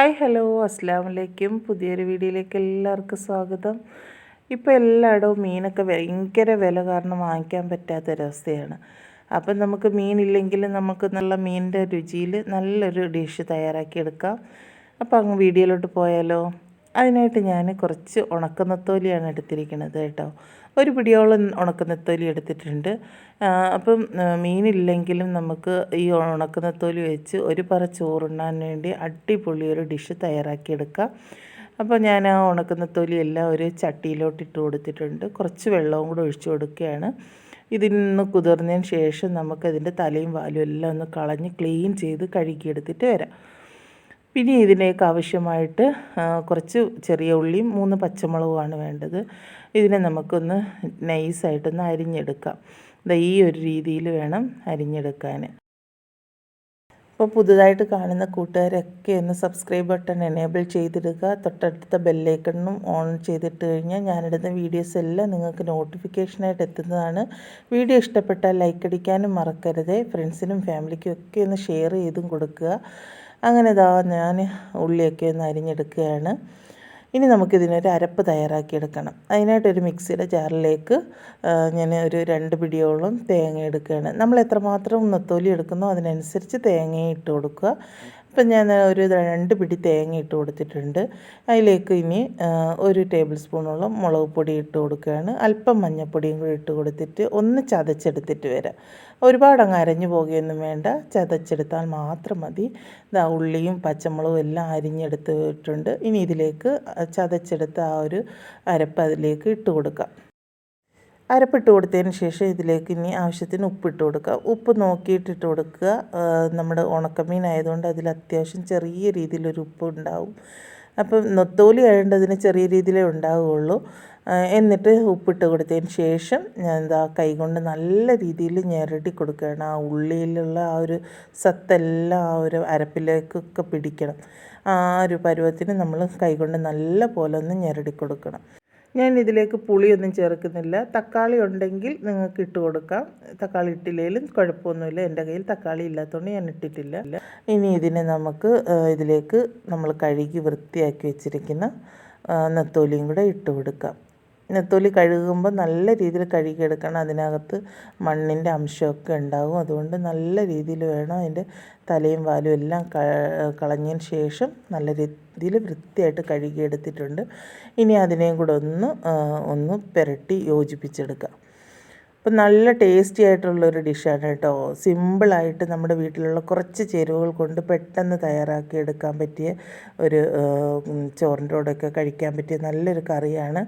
Hi hello അസ്സാം വലൈക്കും പുതിയൊരു വീഡിയോയിലേക്ക് എല്ലാവർക്കും സ്വാഗതം. ഇപ്പോൾ എല്ലായിടവും മീനൊക്കെ ഭയങ്കര വില കാരണം വാങ്ങിക്കാൻ പറ്റാത്തൊരവസ്ഥയാണ് അപ്പം നമുക്ക് മീനില്ലെങ്കിൽ നമുക്ക് നല്ല മീനിന്റെ രുചിയിൽ നല്ലൊരു ഡിഷ് തയ്യാറാക്കിയെടുക്കാം. അപ്പോൾ അങ്ങ് വീഡിയോയിലോട്ട് പോയാലോ? അതിനായിട്ട് ഞാൻ കുറച്ച് ഉണക്കനത്തോലിയാണ് എടുത്തിരിക്കുന്നത് കേട്ടോ. ഒരു പിടിയോളം ഉണക്കനത്തോലി എടുത്തിട്ടുണ്ട്. അപ്പം മീനില്ലെങ്കിലും നമുക്ക് ഈ ഉണക്കനത്തോലി വെച്ച് ഒരു പറ ചോറുണ്ണാൻ വേണ്ടി അടിപൊളി ഒരു ഡിഷ് തയ്യാറാക്കിയെടുക്കാം. അപ്പോൾ ഞാൻ ആ ഉണക്കനത്തോലി എല്ലാം ഒരു ചട്ടിയിലോട്ട് ഇട്ട് കൊടുത്തിട്ടുണ്ട്. കുറച്ച് വെള്ളവും കൂടെ ഒഴിച്ചു കൊടുക്കുകയാണ്. ഇതിൽ നിന്ന് കുതിർന്നതിന് ശേഷം നമുക്കതിന്റെ തലയും വാലും എല്ലാം ഒന്ന് കളഞ്ഞ് ക്ലീൻ ചെയ്ത് കഴുകിയെടുത്തിട്ട് വരാം. പിന്നെ ഇതിലേക്ക് ആവശ്യമായിട്ട് കുറച്ച് ചെറിയ ഉള്ളിയും മൂന്ന് പച്ചമുളകുമാണ് വേണ്ടത്. ഇതിനെ നമുക്കൊന്ന് നൈസായിട്ടൊന്ന് അരിഞ്ഞെടുക്കാം. ഈ ഒരു രീതിയിൽ വേണം അരിഞ്ഞെടുക്കാൻ അപ്പോൾ പുതുതായിട്ട് കാണുന്ന കൂട്ടുകാരൊക്കെ ഒന്ന് സബ്സ്ക്രൈബ് ബട്ടൺ എനേബിൾ ചെയ്തിടുക. തൊട്ടടുത്ത ബെല്ലൈക്കണും ഓൺ ചെയ്തിട്ട് കഴിഞ്ഞാൽ ഞാനിടുന്ന വീഡിയോസ് എല്ലാം നിങ്ങൾക്ക് നോട്ടിഫിക്കേഷനായിട്ട് എത്തുന്നതാണ്. വീഡിയോ ഇഷ്ടപ്പെട്ടാൽ ലൈക്ക് അടിക്കാനും മറക്കരുത്. ഫ്രണ്ട്സിനും ഫാമിലിക്കും ഒക്കെ ഒന്ന് ഷെയർ ചെയ്തും കൊടുക്കുക. അങ്ങനെ ഇതാ ഞാൻ ഉള്ളിയൊക്കെ ഒന്ന് അരിഞ്ഞെടുക്കുകയാണ്. ഇനി നമുക്കിതിനൊരു അരപ്പ് തയ്യാറാക്കിയെടുക്കണം. അതിനായിട്ടൊരു മിക്സിയുടെ ജാറിലേക്ക് ഞാൻ ഒരു രണ്ട് പിടിയോളം തേങ്ങ എടുക്കുകയാണ്. നമ്മൾ എത്രമാത്രം നെത്തോലി എടുക്കുന്നോ അതിനനുസരിച്ച് തേങ്ങയും ഇട്ട് കൊടുക്കുക. ഇപ്പം ഞാൻ ഒരു രണ്ട് പിടി തേങ്ങ ഇട്ട് കൊടുത്തിട്ടുണ്ട്. അതിലേക്ക് ഇനി ഒരു ടേബിൾ സ്പൂണോളം മുളക് പൊടി ഇട്ട് കൊടുക്കുകയാണ്. അല്പം മഞ്ഞൾപ്പൊടിയും കൂടി ഇട്ട് കൊടുത്തിട്ട് ഒന്ന് ചതച്ചെടുത്തിട്ട് വരാം. ഒരുപാട് അങ്ങ് അരഞ്ഞു പോകുകയൊന്നും വേണ്ട. ചതച്ചെടുത്താൽ മാത്രം മതി. ഇതാ ഉള്ളിയും പച്ചമുളകും എല്ലാം അരിഞ്ഞെടുത്തിട്ടുണ്ട്. ഇനി ഇതിലേക്ക് ചതച്ചെടുത്ത ആ ഒരു അരപ്പ് അതിലേക്ക് ഇട്ട് കൊടുക്കാം. അരപ്പിട്ട് കൊടുത്തതിന് ശേഷം ഇതിലേക്ക് ഇനി ആവശ്യത്തിന് ഉപ്പിട്ട് കൊടുക്കുക. ഉപ്പ് നോക്കിയിട്ട് ഇട്ട് കൊടുക്കുക നമ്മുടെ ഉണക്കമീൻ ആയതുകൊണ്ട് അതിൽ അത്യാവശ്യം ചെറിയ രീതിയിലൊരു ഉപ്പ് ഉണ്ടാവും. അപ്പം നൊത്തോലി ആയതുകൊണ്ട് ചെറിയ രീതിയിലേ ഉണ്ടാവുകയുള്ളൂ. എന്നിട്ട് ഉപ്പിട്ട് കൊടുത്തതിന് ശേഷം ഞാൻ എന്താ കൈകൊണ്ട് നല്ല രീതിയിൽ ഞെരടി കൊടുക്കുകയാണ്. ആ ഉള്ളിയിലുള്ള ആ ഒരു സത്തെല്ലാം ആ ഒരു അരപ്പിലേക്കൊക്കെ പിടിക്കണം. ആ ഒരു പരുവത്തിന് നമ്മൾ കൈകൊണ്ട് നല്ല പോലെ ഒന്ന് ഞെരടി കൊടുക്കണം. ഞാൻ ഇതിലേക്ക് പുളിയൊന്നും ചേർക്കുന്നില്ല. തക്കാളി ഉണ്ടെങ്കിൽ നിങ്ങൾക്ക് ഇട്ട് കൊടുക്കാം. തക്കാളി ഇട്ടില്ലെങ്കിലും കുഴപ്പമൊന്നുമില്ല. എന്റെ കയ്യിൽ തക്കാളി ഇല്ലാത്തതുകൊണ്ട് ഞാൻ ഇട്ടിട്ടില്ല. ഇനി ഇതിനെ നമുക്ക് ഇതിലേക്ക് നമ്മൾ കഴുകി വൃത്തിയാക്കി വെച്ചിരിക്കുന്ന നെത്തോലിയും കൂടെ ഇട്ട് കൊടുക്കാം. നെത്തോലി കഴുകുമ്പോൾ നല്ല രീതിയിൽ കഴുകിയെടുക്കണം. അതിനകത്ത് മണ്ണിന്റെ അംശമൊക്കെ ഉണ്ടാകും. അതുകൊണ്ട് നല്ല രീതിയിൽ വേണം അതിന്റെ തലയും വാലും എല്ലാം കളഞ്ഞതിന് ശേഷം നല്ല രീതിയിൽ വൃത്തിയായിട്ട് കഴുകിയെടുത്തിട്ടുണ്ട്. ഇനി അതിനെയും കൂടെ ഒന്ന് ഒന്ന് പുരട്ടി യോജിപ്പിച്ചെടുക്കാം. അപ്പം നല്ല ടേസ്റ്റി ആയിട്ടുള്ളൊരു ഡിഷാണ് കേട്ടോ. സിമ്പിളായിട്ട് നമ്മുടെ വീട്ടിലുള്ള കുറച്ച് ചേരുവകൾ കൊണ്ട് പെട്ടെന്ന് തയ്യാറാക്കി എടുക്കാൻ പറ്റിയ ഒരു ചോറിന്റെ കൂടെയൊക്കെ കഴിക്കാൻ പറ്റിയ നല്ലൊരു കറിയാണ്.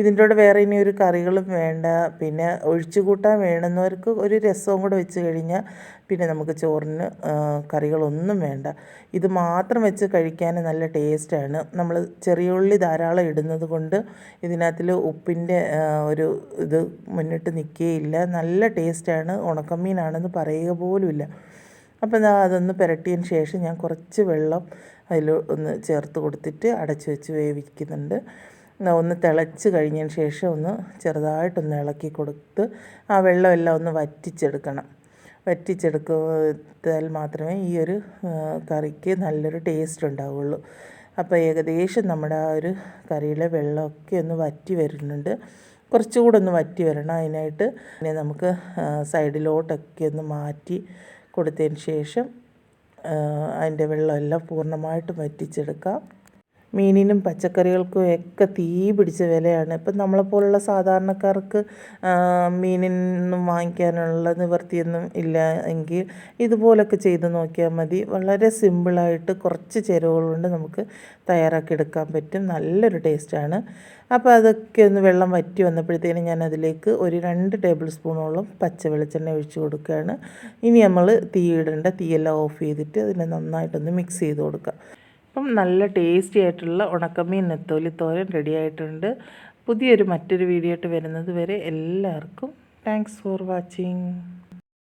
ഇതിന്റെ കൂടെ വേറെ ഇനി ഒരു കറികളും വേണ്ട. പിന്നെ ഒഴിച്ചു കൂട്ടാൻ വേണമെന്നവർക്ക് ഒരു രസവും കൂടെ വെച്ച് കഴിഞ്ഞാൽ പിന്നെ നമുക്ക് ചോറിന് കറികളൊന്നും വേണ്ട. ഇത് മാത്രം വെച്ച് കഴിക്കാൻ നല്ല ടേസ്റ്റാണ്. നമ്മൾ ചെറിയ ഉള്ളി ധാരാളം ഇടുന്നത് കൊണ്ട് ഇതിനകത്തിൽ ഉപ്പിന്റെ ഒരു ഇത് മുന്നിട്ട് നിൽക്കുകയില്ല നല്ല ടേസ്റ്റാണ്. ഉണക്കമീനാണെന്ന് പറയുക പോലുമില്ല അപ്പോൾ അതൊന്ന് പുരട്ടിയതിന് ശേഷം ഞാൻ കുറച്ച് വെള്ളം അതിൽ ഒന്ന് ചേർത്ത് കൊടുത്തിട്ട് അടച്ചു വെച്ച് വേവിക്കുന്നുണ്ട്. ഒന്ന് തിളച്ച് കഴിഞ്ഞതിന് ശേഷം ഒന്ന് ചെറുതായിട്ടൊന്ന് ഇളക്കി കൊടുത്ത് ആ വെള്ളമെല്ലാം ഒന്ന് വറ്റിച്ചെടുക്കണം. വറ്റിച്ചെടുത്താൽ മാത്രമേ ഈ ഒരു കറിക്ക് നല്ലൊരു ടേസ്റ്റ് ഉണ്ടാവുള്ളൂ. അപ്പോൾ ഏകദേശം നമ്മുടെ ആ ഒരു കറിയിലെ വെള്ളമൊക്കെ ഒന്ന് വറ്റി വരുന്നുണ്ട്. കുറച്ചുകൂടെ ഒന്ന് വറ്റി വരണം അതിനായിട്ട്. പിന്നെ നമുക്ക് സൈഡിലോട്ടൊക്കെ ഒന്ന് മാറ്റി കൊടുത്തതിന് ശേഷം അതിന്റെ വെള്ളമെല്ലാം പൂർണമായിട്ടും വറ്റിച്ചെടുക്കാം. മീനിനും പച്ചക്കറികൾക്കും ഒക്കെ തീ പിടിച്ച വിലയാണ്. ഇപ്പം നമ്മളെപ്പോലുള്ള സാധാരണക്കാർക്ക് മീനിനൊന്നും വാങ്ങിക്കാനുള്ള നിവൃത്തിയൊന്നും ഇല്ല എങ്കിൽ ഇതുപോലൊക്കെ ചെയ്ത് നോക്കിയാൽ മതി. വളരെ സിമ്പിളായിട്ട് കുറച്ച് ചേരുവകൾ കൊണ്ട് നമുക്ക് തയ്യാറാക്കിയെടുക്കാൻ പറ്റും. നല്ലൊരു ടേസ്റ്റാണ് അപ്പോൾ അതൊക്കെ ഒന്ന് വെള്ളം വറ്റി വന്നപ്പോഴത്തേനും ഞാൻ അതിലേക്ക് ഒരു രണ്ട് ടേബിൾ സ്പൂണോളം പച്ച വെളിച്ചെണ്ണ ഒഴിച്ച് കൊടുക്കുകയാണ്. ഇനി നമ്മൾ തീ ഇടേണ്ട തീയെല്ലാം ഓഫ് ചെയ്തിട്ട് അതിനെ നന്നായിട്ടൊന്ന് മിക്സ് ചെയ്ത് കൊടുക്കുക അപ്പം നല്ല ടേസ്റ്റി ആയിട്ടുള്ള ഉണക്കമീൻ നെത്തോലി തോരൻ റെഡി ആയിട്ടുണ്ട്. പുതിയൊരു മറ്റൊരു വീഡിയോ ആയിട്ട് വരുന്നത് വരെ എല്ലാവർക്കും താങ്ക്സ് ഫോർ വാച്ചിങ്